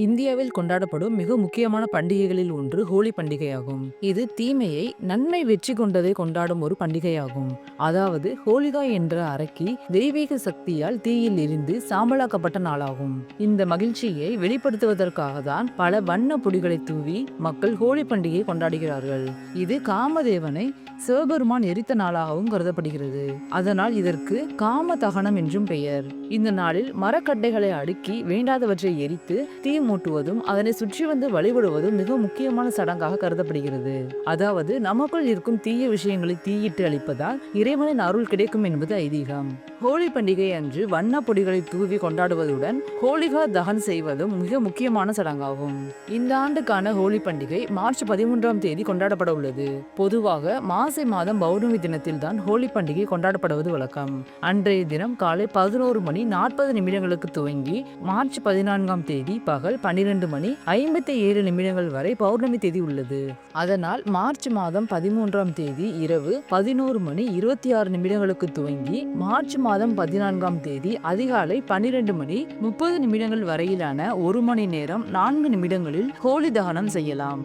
இந்தியாவில் கொண்டாடப்படும் மிக முக்கியமான பண்டிகைகளில் ஒன்று ஹோலி பண்டிகையாகும். இது தீமையை நன்மை வெற்றி கொண்டதை கொண்டாடும் ஒரு பண்டிகையாகும். அதாவது ஹோலிகா என்ற அரக்கி தெய்வீக சக்தியால் தீயில் இருந்து சாம்பலாக்கப்பட்ட நாளாகும். இந்த மகிழ்ச்சியை வெளிப்படுத்துவதற்காக தான் பல வண்ண பொடிகளை தூவி மக்கள் ஹோலி பண்டிகையை கொண்டாடுகிறார்கள். இது காமதேவனை சிவபெருமான் எரித்த நாளாகவும் கருதப்படுகிறது. அதனால் இதற்கு காம தகனம் என்றும் பெயர். இந்த நாளில் மரக்கட்டைகளை அடுக்கி வேண்டாதவற்றை எரித்து தீ மூட்டுவதும் அதனை சுற்றி வந்து வழிபடுவதும் மிக முக்கியமான சடங்காக கருதப்படுகிறது. அதாவது நமக்குள் இருக்கும் தீய விஷயங்களை தீயிட்டு அழிப்பதால் இறைவனின் அருள் கிடைக்கும் என்பது ஐதீகம். ஹோலி பண்டிகை அன்று வண்ண பொடிகளை தூவி கொண்டாடுவதுடன் ஹோலிகா தகன் செய்வதும் மிக முக்கியமான சடங்காகும். இந்த ஆண்டுக்கான ஹோலி பண்டிகை மார்ச் பதிமூன்றாம் தேதி கொண்டாடப்பட உள்ளது. பொதுவாக மாசி மாதம் பௌர்ணமி தினத்தில் தான் ஹோலி பண்டிகை கொண்டாடப்படுவது வழக்கம். அன்றைய தினம் காலை பதினோரு மணி நாற்பது நிமிடங்களுக்கு துவங்கி மார்ச் பதினான்காம் தேதி பகல் பன்னிரண்டு மணி ஐம்பத்தி ஏழு நிமிடங்கள் வரை பௌர்ணமி தேதி உள்ளது. அதனால் மார்ச் மாதம் பதிமூன்றாம் தேதி இரவு பதினோரு மணி இருபத்தி ஆறு நிமிடங்களுக்கு துவங்கி மார்ச் மாதம் பதினான்காம் தேதி அதிகாலை பன்னிரண்டு மணி முப்பது நிமிடங்கள் வரையிலான ஒரு மணி நேரம் நான்கு நிமிடங்களில் ஹோலி தகனம் செய்யலாம்.